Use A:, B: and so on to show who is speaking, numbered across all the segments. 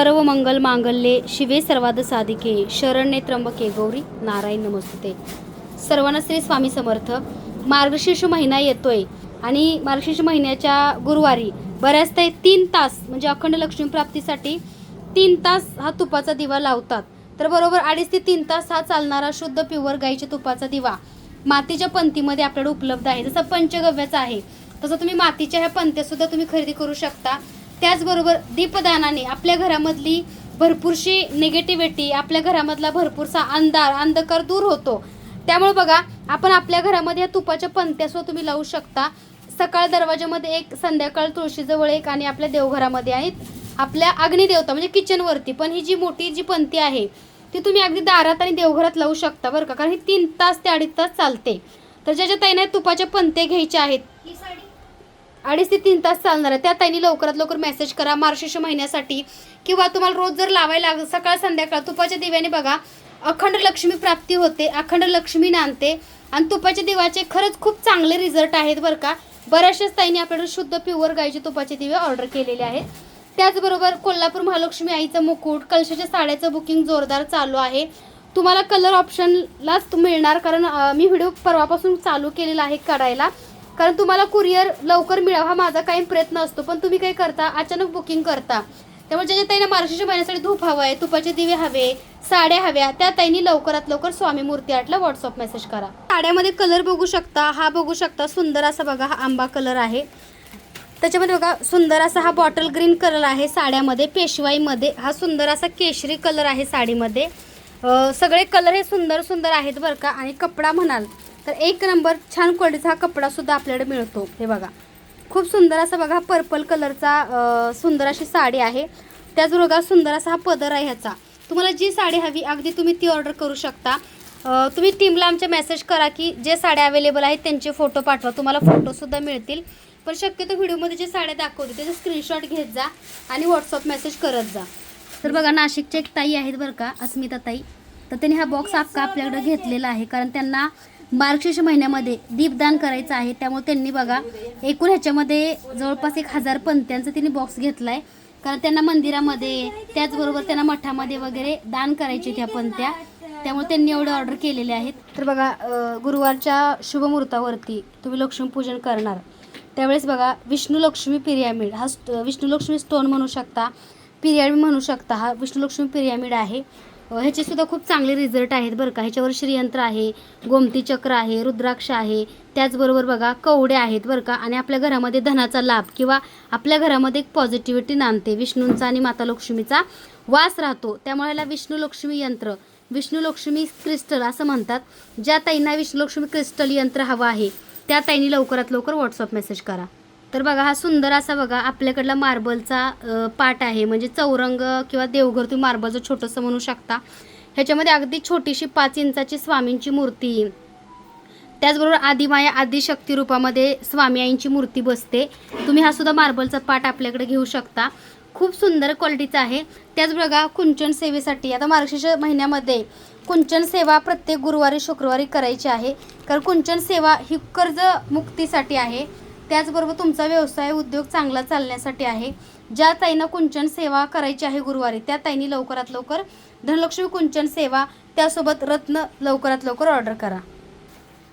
A: सर्व मंगल मांगल्ये शिवे सर्वाद साधिके शरण्ये त्र्यंबके गौरी नारायण नमस्ते सर्वांना श्री स्वामी समर्थ. मार्गशीर्ष महिना येतोय आणि मार्गशीर्ष महिन्याच्या गुरुवारी बऱ्याचदा तीन तास म्हणजे अखंड लक्ष्मी प्राप्तीसाठी तीन तास हा तुपाचा दिवा लावतात. तर बरोबर अडीच ते तीन तास हा चालणारा शुद्ध प्युअर गाईच्या तुपाचा दिवा मातीच्या पंथीमध्ये आपल्याकडे उपलब्ध आहे. जसं पंचगव्याचा आहे तसं तुम्ही मातीच्या ह्या पंत्यासुद्धा तुम्ही खरेदी करू शकता. त्याचबरोबर दीपदानाने आपल्या घरामधली भरपूरशी निगेटिव्हिटी आपल्या घरामधला भरपूरसा अंधार अंधकार दूर होतो. त्यामुळे बघा आपण आपल्या घरामध्ये या तुपाच्या पंत्यासुद्धा तुम्ही लावू शकता. सकाळ दरवाजामध्ये एक संध्याकाळ तुळशीजवळ एक आणि आपल्या देवघरामध्ये आहेत. आपल्या अग्निदेवता म्हणजे किचनवरती पण ही जी मोठी जी पंथी आहे ती तुम्ही अगदी दारात आणि देवघरात लावू शकता बरं का. कारण ही तीन तास ते अडीच तास चालते. तर ज्याच्या ताईने तुपाच्या पंते घ्यायच्या आहेत अडीच ते तीन तास चालणार आहे. त्या ताईने लवकरात लवकर मेसेज करा. मार्गशीर्ष महिन्यासाठी. किंवा तुम्हाला रोज जर लावायला लाग सकाळ संध्याकाळ तुपाच्या दिव्याने बघा अखंड लक्ष्मी प्राप्ती होते अखंड लक्ष्मी नांदते. आणि तुपाच्या दिवाचे खरंच खूप चांगले रिझल्ट आहेत बरं का. बऱ्याचशाच ताईने आपल्याकडे शुद्ध प्युअर गाईचे तुपाचे दिवे ऑर्डर केलेले आहेत. त्याचबरोबर कोल्हापूर महालक्ष्मी आईचं मुकुट कलशाच्या साड्याचं बुकिंग जोरदार चालू आहे. तुम्हाला कलर ऑप्शनलाच मिळणार कारण मी व्हिडिओ परवापासून चालू केलेला आहे काढायला कारण तुम्हाला कुरिअर लवकर मिळावा हा माझा काही प्रयत्न असतो. पण तुम्ही काय करता? अचानक बुकिंग करता. त्यामुळे ज्याच्या ताईंना मार्गशीर्ष महिन्यासाठी धूप हवं आहे तुपाचे दिवे हवे साड्या हव्या त्या ताईंनी लवकरात लवकर स्वामी मूर्ती आटला व्हॉट्सअप मेसेज करा. साड्यामध्ये कलर बघू शकता. हा बघू शकता सुंदर असा बघा हा आंबा कलर आहे. त्याच्यामध्ये बघा सुंदर असा हा बॉटल ग्रीन कलर आहे साड्यामध्ये पेशवाईमध्ये. हा सुंदर असा केशरी कलर आहे साडीमध्ये. सगळे कलर हे सुंदर सुंदर आहेत बरं का. आणि कपडा म्हणाल तर एक नंबर छान क्वालिटीचा हा कपडा सुद्धा आपल्याकडे मिळतो. हे बघा. खूप सुंदर असा बघा पर्पल कलरचा सुंदर अशी साडी आहे. त्याचबरोबर बघा सुंदर असा हा पदर आहे ह्याचा. तुम्हाला जी साडी हवी अगदी तुम्ही ती ऑर्डर करू शकता. तुम्ही टीमला आमच्या मेसेज करा की जे साड्या अवेलेबल आहेत त्यांचे फोटो पाठवा. तुम्हाला फोटोसुद्धा मिळतील. पण शक्यतो व्हिडिओमध्ये जे साड्या दाखवते त्याचे स्क्रीनशॉट घेत जा आणि व्हॉट्सअप मेसेज करत जा. तर बघा नाशिकचे एक ताई आहेत बरं का अस्मिता ताई. तर त्यांनी हा बॉक्स अख्खा आपल्याकडं घेतलेला आहे. कारण त्यांना मार्गशीर्ष महिन्यामध्ये दीपदान करायचं आहे. त्यामुळे त्यांनी बघा एकूण ह्याच्यामध्ये जवळपास एक हजार पंत्यांचा त्यांनी बॉक्स घेतला आहे कारण त्यांना मंदिरामध्ये त्याचबरोबर त्यांना मठामध्ये वगैरे दान करायचे त्या पंत्या. त्यामुळे त्यांनी एवढे ऑर्डर केलेले आहेत. तर बघा गुरुवारच्या शुभमुहूर्तावरती तुम्ही लक्ष्मीपूजन करणार. त्यावेळेस बघा विष्णू लक्ष्मी पिरियामिड हा विष्णू लक्ष्मी स्टोन म्हणू शकता पिरियामिड म्हणू शकता हा विष्णू लक्ष्मी पिरियामिड आहे. ह्याचेसुद्धा ह्याचे सुद्धा खूप चांगले रिझल्ट आहेत बरं का. ह्याच्यावर श्रीयंत्र आहे गोमती चक्र आहे रुद्राक्ष आहे त्याचबरोबर बघा कवडे आहेत बरं का. आणि आपल्या घरामध्ये धनाचा लाभ किंवा आपल्या घरामध्ये एक पॉझिटिव्हिटी नांदते. विष्णूंचा आणि माता लक्ष्मीचा वास राहतो. त्यामुळे ह्याला विष्णू लक्ष्मी यंत्र विष्णू लक्ष्मी क्रिस्टल असं म्हणतात. ज्या ताईंना विष्णू लक्ष्मी क्रिस्टल यंत्र हवं आहे त्या ताईंनी लवकरात लवकर व्हॉट्सअप मेसेज करा. तर बघा हा सुंदर असा बघा आपल्याकडला मार्बलचा पाट आहे. म्हणजे चौरंग किंवा देवघर तुम्ही मार्बलचं छोटंसं म्हणू शकता. ह्याच्यामध्ये अगदी छोटीशी पाच इंचाची स्वामींची मूर्ती. त्याचबरोबर आदिमाया आदिशक्ती रूपामध्ये स्वामी आईंची मूर्ती बसते. तुम्ही हा सुद्धा मार्बलचा पाट आपल्याकडे घेऊ शकता. खूप सुंदर क्वालिटीचा आहे. त्याच बघा कुंचन सेवेसाठी आता मार्गशीर्ष महिन्यामध्ये कुंचन सेवा प्रत्येक गुरुवारी शुक्रवारी करायची आहे. कारण कुंचन सेवा ही कर्ज मुक्तीसाठी आहे. त्याचबरोबर तुमचा व्यवसाय उद्योग चांगला चालण्यासाठी आहे. ज्या ताईंना कुंचन सेवा करायची आहे गुरुवारी त्या ताईंनी लवकरात लवकर धनलक्ष्मी कुंचन सेवा त्यासोबत रत्न लवकरात लवकर ऑर्डर करा.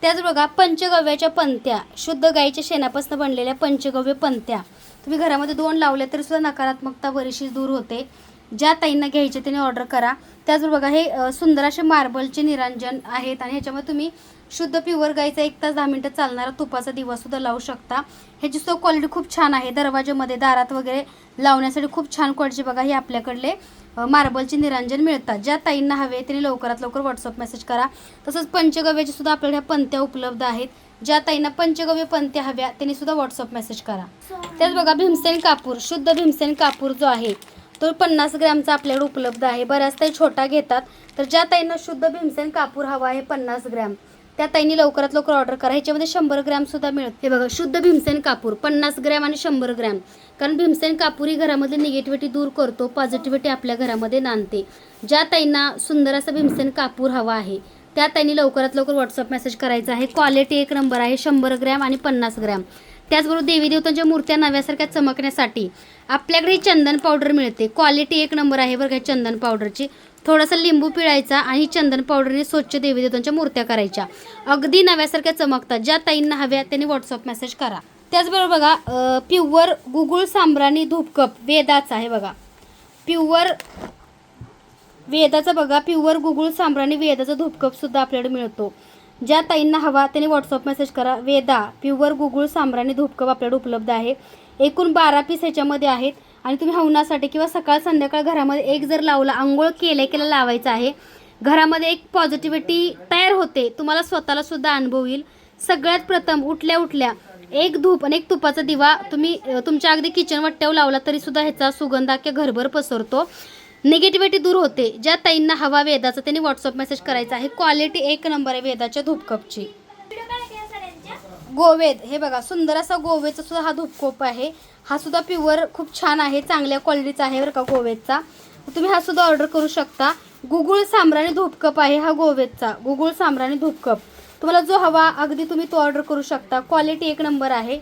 A: त्याच बघा पंचगव्याच्या पंत्या शुद्ध गाईच्या शेणापासून बनलेल्या पंचगव्य पंत्या. तुम्ही घरामध्ये दोन लावल्या तरी सुद्धा नकारात्मकता बरीचशी दूर होते. ज्या ताईंना घ्यायचे त्याने ऑर्डर करा. त्याचबरोबर बघा हे सुंदर असे मार्बलचे निरांजन आहेत आणि ह्याच्यामध्ये तुम्ही शुद्ध प्युअर गाईचा एक तास दहा मिनटं चालणारा तुपाचा दिवासुद्धा लावू शकता. ह्याची सो क्वालिटी खूप छान आहे. दरवाजामध्ये दारात वगैरे लावण्यासाठी खूप छान क्वालिटी बघा हे आपल्याकडले मार्बलचे निरांजन मिळतात. ज्या ताईंना हवे त्यांनी लवकरात लवकर व्हॉट्सअप मेसेज करा. तसंच पंचगव्याचे सुद्धा आपल्याकडे ह्या पंत्या उपलब्ध आहेत. ज्या ताईंना पंचगव्य पंत्या हव्या त्यांनी सुद्धा व्हॉट्सअप मेसेज करा. त्याच बघा भीमसेन कापूर शुद्ध भीमसेन कापूर जो आहे तो पन्नास ग्रॅमचा आपल्याकडे उपलब्ध आहे. बऱ्याच ताई छोटा घेतात. तर ज्या ताईंना शुद्ध भीमसेन कापूर हवा आहे पन्नास ग्रॅम. त्या ताईंनी लवकरात लवकर ऑर्डर करा. ह्याच्यामध्ये शंभर ग्रॅमसुद्धा मिळत मिळते हे बघा शुद्ध भीमसेन कापूर पन्नास ग्रॅम आणि शंभर ग्रॅम. कारण भीमसेन कापूर ही घरामधली निगेटिव्हिटी दूर करतो पॉझिटिव्हिटी आपल्या घरामध्ये नांदते. ज्या ताईंना सुंदर असा भीमसेन कापूर हवा आहे त्या ताईंनी लवकरात लवकर व्हॉट्सअप मेसेज करायचा आहे. क्वालिटी एक नंबर आहे शंभर ग्रॅम आणि पन्नास ग्रॅम. त्याचबरोबर देवी देवतांच्या मूर्त्या नव्यासारख्या चमकण्यासाठी आपल्याकडे ही चंदन पावडर मिळते. क्वालिटी एक नंबर आहे बरं का चंदन पावडरची थोडासा लिंबू पिळायचा आणि चंदन पावडरने स्वच्छ देवी देवतांच्या मूर्त्या करायच्या. अगदी नव्यासारख्या चमकतात. ज्या ताईंना हव्या त्यांनी व्हॉट्सअप मेसेज करा. त्याचबरोबर बघा प्युअर गुगुळ सांबराणी धूपकप वेदाचा आहे बघा. प्युअर वेदाचा बघा प्युअर गुगुळ सांबराणी वेदाचा धूपकप सुद्धा आपल्याकडे मिळतो. ज्या ताईंना हवा त्यांनी व्हॉट्सअप मेसेज करा. वेदा प्युअर गुगुळ सांबराने धूपकप आपल्याकडे उपलब्ध आहे. एकूण बारा पीस ह्याच्यामध्ये आहेत. आणि तुम्ही हवनासाठी किंवा सकाळ संध्याकाळ घरामध्ये एक जर लावला आंघोळ केले केला लावायचं आहे. घरामध्ये एक पॉझिटिव्हिटी तयार होते. तुम्हाला स्वतःला सुद्धा अनुभव येईल. सगळ्यात प्रथम उठल्या उठल्या एक धूप आणि एक तुपाचा दिवा तुम्ही तुमच्या अगदी किचन वट्ट्यावर लावला तरी सुद्धा ह्याचा सुगंध अख्ख्या घरभर पसरतो. निगेटिव्हिटी दूर होते ज्या ताईंना हवा वेदाचा त्यांनी व्हॉट्सअप मेसेज करायचा आहे. क्वालिटी एक नंबर आहे वेदाच्या धूपकपची. गोवेद हे बघा सुंदर असा गोवेदचा सुद्धा हा धूपकोप आहे. हा सुद्धा प्युअर खूप छान आहे चांगल्या क्वालिटीचा आहे बरं का गोवेदचा. तुम्ही हा सुद्धा ऑर्डर करू शकता. गुगुळ सांब्राणी धूपकप आहे हा गोवेदचा. गुगुळ सांब्राणी धूपकप. तुम्हाला जो हवा अगदी तुम्ही तो ऑर्डर करू शकता. क्वालिटी एक नंबर आहे.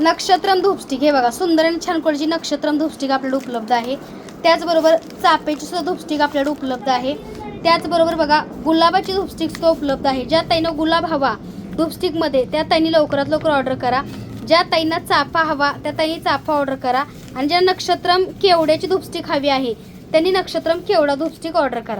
A: नक्षत्रम धूपस्टिक हे बघा सुंदर आणि छान क्वालिटीची नक्षत्रम धूपस्टिक आपल्याला उपलब्ध आहे. त्याचबरोबर चापेची सुद्धा धुपस्टिक आपल्याकडे उपलब्ध आहे. त्याचबरोबर बघा गुलाबाची धुपस्टिक सुद्धा उपलब्ध आहे. ज्या ताईनं गुलाब हवा धुपस्टिकमध्ये त्या ताईंनी लवकरात लवकर ऑर्डर करा. ज्या ताईंना चाफा हवा त्या ताईंनी चाफा ऑर्डर करा. आणि ज्या नक्षत्रम केवड्याची धुपस्टिक हवी आहे त्यांनी नक्षत्रम केवडा धुपस्टिक ऑर्डर करा.